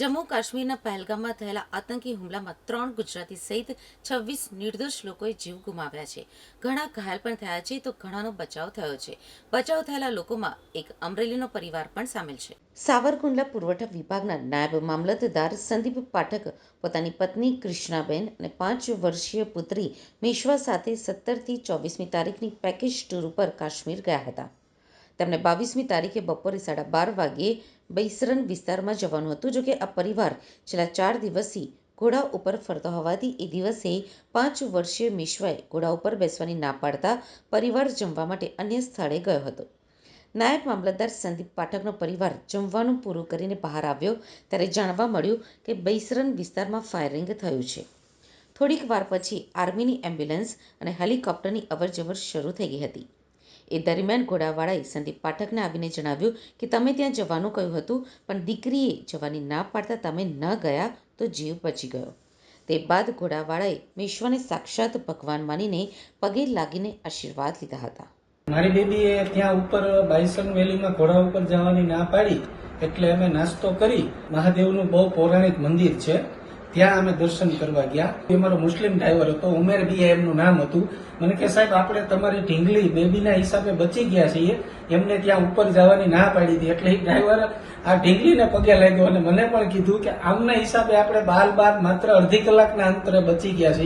જમ્મુ કાશ્મીરના પહેલગામમાં થયેલા આતંકી હુમલામાં ત્રણ ગુજરાતી સહિત છવ્વીસ નિર્દોષ લોકોએ જીવ ગુમાવ્યા છે. ઘણા ઘાયલ પણ થયા છે, તો ઘણાનો બચાવ થયો છે. બચાવ થયેલા લોકોમાં એક અમરેલીનો પરિવાર પણ સામેલ છે. સાવરકુંડલા પુરવઠા વિભાગના નાયબ મામલતદાર સંદીપ પાઠક, પોતાની પત્ની કૃષ્ણાબેન અને પાંચ વર્ષીય પુત્રી મેશ્વા સાથે સત્તરથી ચોવીસમી તારીખની પેકેજ ટૂર ઉપર કાશ્મીર ગયા હતા. તેમને બાવીસમી તારીખે બપોરે સાડા બાર વાગ્યે બૈસરન વિસ્તારમાં જવાનું હતું, જોકે આ પરિવાર છેલ્લા ચાર દિવસથી ઘોડા ઉપર ફરતો હોવાથી એ દિવસે પાંચ વર્ષીય મિશ્વાએ ઘોડા ઉપર બેસવાની ના પાડતા પરિવાર જમવા માટે અન્ય સ્થળે ગયો હતો. નાયબ મામલતદાર સંદીપ પાઠકનો પરિવાર જમવાનું પૂરું કરીને બહાર આવ્યો, ત્યારે જાણવા મળ્યું કે બૈસરન વિસ્તારમાં ફાયરિંગ થયું છે. થોડીક વાર પછી આર્મીની એમ્બ્યુલન્સ અને હેલિકોપ્ટરની અવરજવર શરૂ થઈ ગઈ હતી. એ દરમિયાન ઘોડાવાળાએ સંદીપ પાઠકને આવીને જણાવ્યું કે તમે ત્યાં જવાનું કહ્યું હતું, પણ દીકરીએ જવાની ના પાડતા તમે ન ગયા તો જીવ બચી ગયો. તે બાદ ઘોડાવાળાએ મેશ્વાને સાક્ષાત ભગવાન માનીને પગે લાગીને આશીર્વાદ લીધા હતા. મારી દીદીએ ત્યાં ઉપર બાઈસન વેલીમાં ઘોડા ઉપર જવાની ના પાડી, એટલે અમે નાસ્તો કરી. મહાદેવનું બહુ પૌરાણિક મંદિર છે. ત્યાં અમે દર્શન કરવા ગયા. એ મારો મુસ્લિમ ડ્રાઈવર હતો, ઉમેર બી એમનું નામ હતું. મને કે, સાહેબ, આપણે તમારી ઢીંગલી બેબીના હિસાબે બચી ગયા છીએ. એમને ત્યાં ઉપર જવાની ના પાડી હતી એટલે એ ડ્રાઈવર આ ઢીંગલીને પગે લાગ્યો અને મને પણ કીધું કે, આમના હિસાબે આપણે બાલ બાર માત્ર અડધી કલાકના અંતરે બચી ગયા છીએ.